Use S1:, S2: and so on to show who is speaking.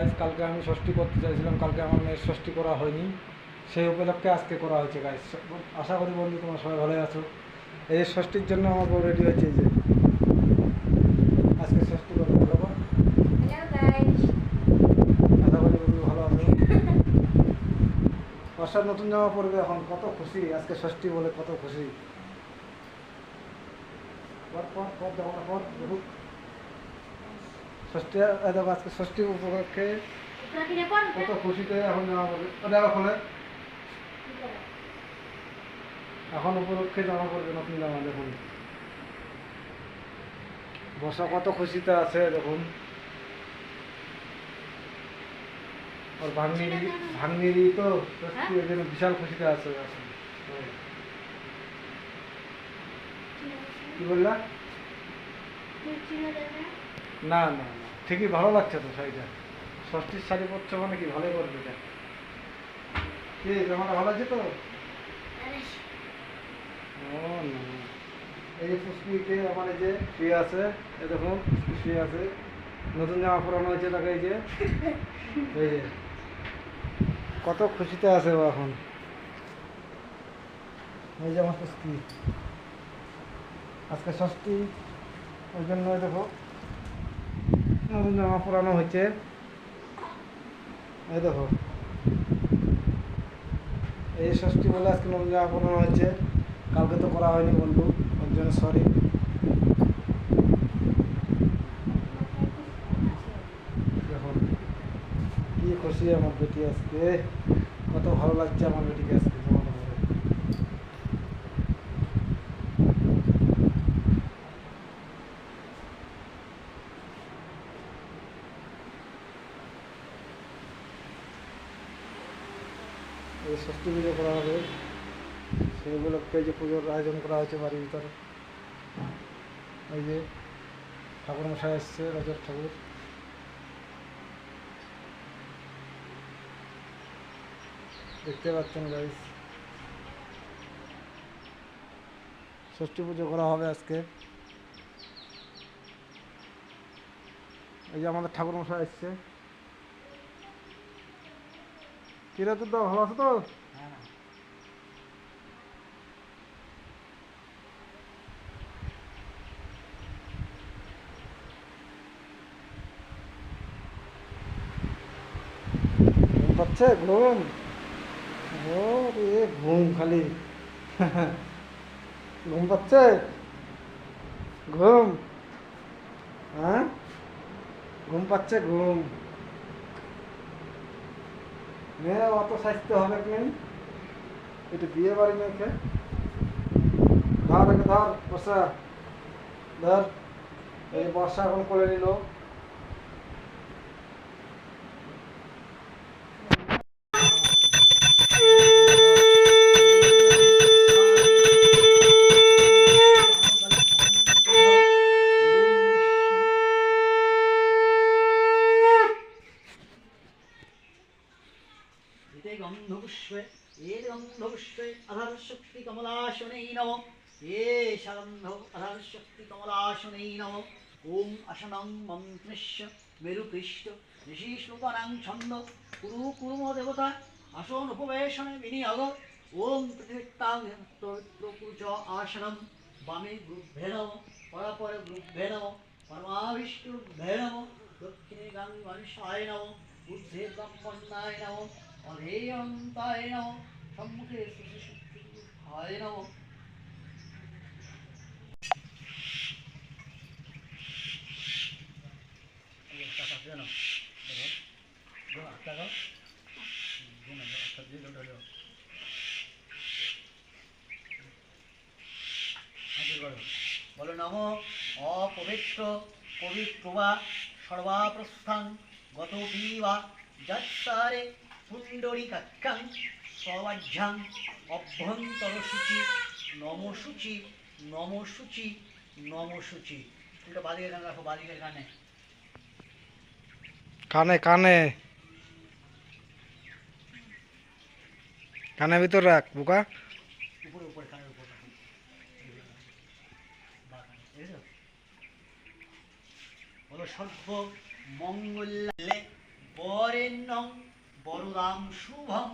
S1: Guys কালকে আমি ষষ্ঠী করতে চাইছিলাম কালকে আমার মেয়ের ষষ্ঠী করা হয়নি। সেই উপলক্ষে আজকে করা হয়েছে গাইজ আশা করি বন্ধু তোমরা সবাই ভালোই আছো। এই ষষ্ঠীর জন্য আমার বউ রেডি হয়েছে যে। আজকে ষষ্ঠী
S2: হ্যালো গাইস
S1: আশা করি বন্ধু ভালো আছো? বর্ষার নতুন জামা পরবে এখন কত খুশি। আজকে ষষ্ঠী বলে কত খুশি। পর পর পর জামাটা পর দেখুক ষষ্ঠী আজকে ষষ্ঠী উপলক্ষে কত খুশিতে এখন জামা খোলে এখন উপলক্ষে জামা পরবে নতুন জামা, দেখুন। বর্ষা কত খুশিতে আছে, দেখুন। ওর ভাগ্নিরি ভাগ্নিরি তো ওই জন্য বিশাল খুশিতে আছে। কি বললা? না না ঠিকই ভালো লাগছে তো শাড়িটা। ষষ্ঠীর শাড়ি পরছো মানে কি ভালোই করবে এটা? কি জামাটা ভালো আছে তো? ও না এই যে পুষ্পিকে আমার এই যে শুয়ে আছে এই দেখুন পুষ্পি শুয়ে আছে। নতুন জামা পরানো হয়েছে তাকে এই যে। এই যে। কত খুশিতে আছে ও এখন। এই যে আমার পুষ্পি। আজকে ষষ্ঠী ওই জন্য দেখো। নতুন জামা পরানো হয়েছে এই দেখো। এই ষষ্ঠী বলে আজকে নতুন জামা পরানো হয়েছে কালকে তো করা হয়নি বন্ধু, ওর জন্য সরি খুশি আমার বেটি আজকে। কত ভালো লাগছে আমার বেটিকে আজকে জামাটা পরে। এই ষষ্ঠী পুজো করা হবে। সেই উপলক্ষে যে পুজোর আয়োজন করা হয়েছে বাড়ির ভিতরে। ওই যে ঠাকুর মশাই এসছে, রজত ঠাকুর। দেখতে পাচ্ছেন গাইস ষষ্ঠী পুজো করা হবে আজকে। এই যে আমাদের ঠাকুর মশাই এসছে। কিরা তো ভালো আছো তো? পাচ্ছে? ঘুম? ও রে ঘুম খালি। ঘুম পাচ্ছে? ঘুম? হ্যাঁ? ঘুম পাচ্ছে, ঘুম। মেয়ে অত স্বাস্থ্য হবে কি একটু বিয়ে বাড়ি মেয়েকে ধর ধর বর্ষা। ধর, এই বর্ষা এখন করে নিল।
S3: গন্ধপুষ্পে এর গন্ধপুষ্পে আধার শক্তি কমলাসনেই নম এ সাগন্ধ আধার শক্তি কমলাসনেই নম ওম আসনং মন্ত্রিষ্য মেরুপৃষ্ঠ ঋষিশ্লোকানাং ছন্দ কুরু কুরুম দেবতা আসন উপবেশনে বিনিয়োগ ওম পৃথিবীত্তাং পবিত্র আসনম বামে গ্রুভ্যে নম পরাপরে গ্রুভ্যে নম পরমাবিষ্ণুভ্যে নম দক্ষিণে গাং গণেশায় নম বুদ্ধে ব্রহ্মণ্যায় নম অধেয়ন্তায় নম সম্মুখে সুশিশুদ্ধায় নম বলো নম অপবিত্র পবিত্রবা সর্বাপ্রস্থান গত পিবা যৎসারে পুণ্ডরিকাক্ষাং সবাহ্যাং অভ্যন্তর সূচি নম সূচি নম সূচি নম সূচি এটা বালিকের গান রাখো বালিকের গানে।
S1: কানে কানে। কানে ভিতর রাখ বোকা।
S3: উপরে উপরে কানের উপর কানে, দেখেছ? বলো সর্ব মঙ্গলে ব বরদাম শুভম।